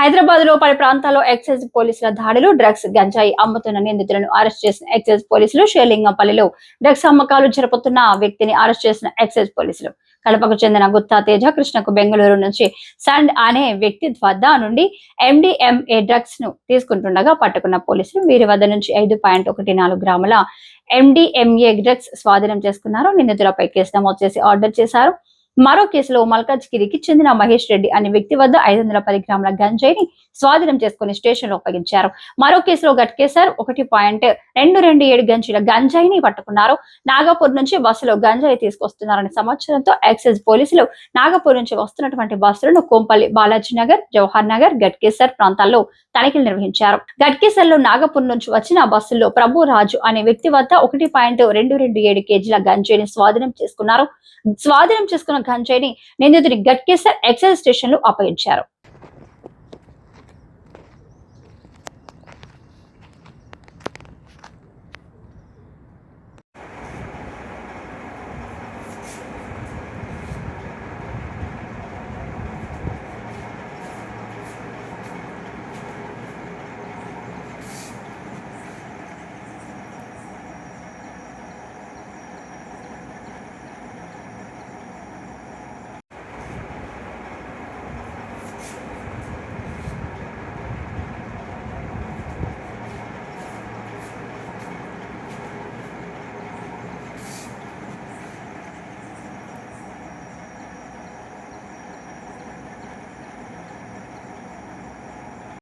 హైదరాబాద్లో పలు ప్రాంతాల్లో ఎక్సైజ్ పోలీసుల దాడులు డ్రగ్స్ గంజాయి అమ్ముతున్న నిందితులను అరెస్ట్ చేసిన ఎక్సైజ్ పోలీసులు షేలింగంపల్లిలో డ్రగ్స్ అమ్మకాలు జరుపుతున్న వ్యక్తిని అరెస్ట్ చేసిన ఎక్సైజ్ పోలీసులు. కడపకు చెందిన గుత్తా తేజ కృష్ణకు బెంగళూరు నుంచి సండ్ అనే వ్యక్తి వద్ద నుండి ఎండిఎంఏ డ్రగ్స్ను తీసుకుంటుండగా పట్టుకున్న పోలీసులు వీరి వద్ద నుంచి ఐదు పాయింట్ ఒకటి నాలుగు గ్రాముల ఎండిఎంఏ డ్రగ్స్ స్వాధీనం చేసుకున్నారు. నిందితులపై కేసు నమోదు చేసి ఆర్డర్ చేశారు. మరో కేసులో మల్కాజ్గిరికి చెందిన మహేష్ రెడ్డి అనే వ్యక్తి వద్ద ఐదు వందల పది గ్రాముల గంజాయిని స్వాధీనం చేసుకుని స్టేషన్లో అప్పగించారు మరో కేసులో గట్కేశారు ఒకటి పాయింట్ రెండు రెండు ఏడు గంజీల గంజాయిని పట్టుకున్నారు. నాగపూర్ నుంచి బస్సులో గంజాయి తీసుకొస్తున్నారనే సమాచారంతో ఎక్సైజ్ పోలీసులు నాగపూర్ నుంచి వస్తున్నటువంటి బస్సులను కోంపల్లి బాలాజీ నగర్ జవహర్ నగర్ గట్కేసర్ ప్రాంతాల్లో తనిఖీలు నిర్వహించారు. గట్కేసర్లో నాగపూర్ నుంచి వచ్చిన బస్సుల్లో ప్రభు రాజు అనే వ్యక్తి వద్ద ఒకటి పాయింట్ రెండు రెండు ఏడు కేజీల గంజాయిని స్వాధీనం చేసుకున్నారు. స్వాధీనం చేసుకున్న గంజాయిని నిందితుడి గట్కేసర్ ఎక్సైజ్ స్టేషన్లో అప్పగించారు.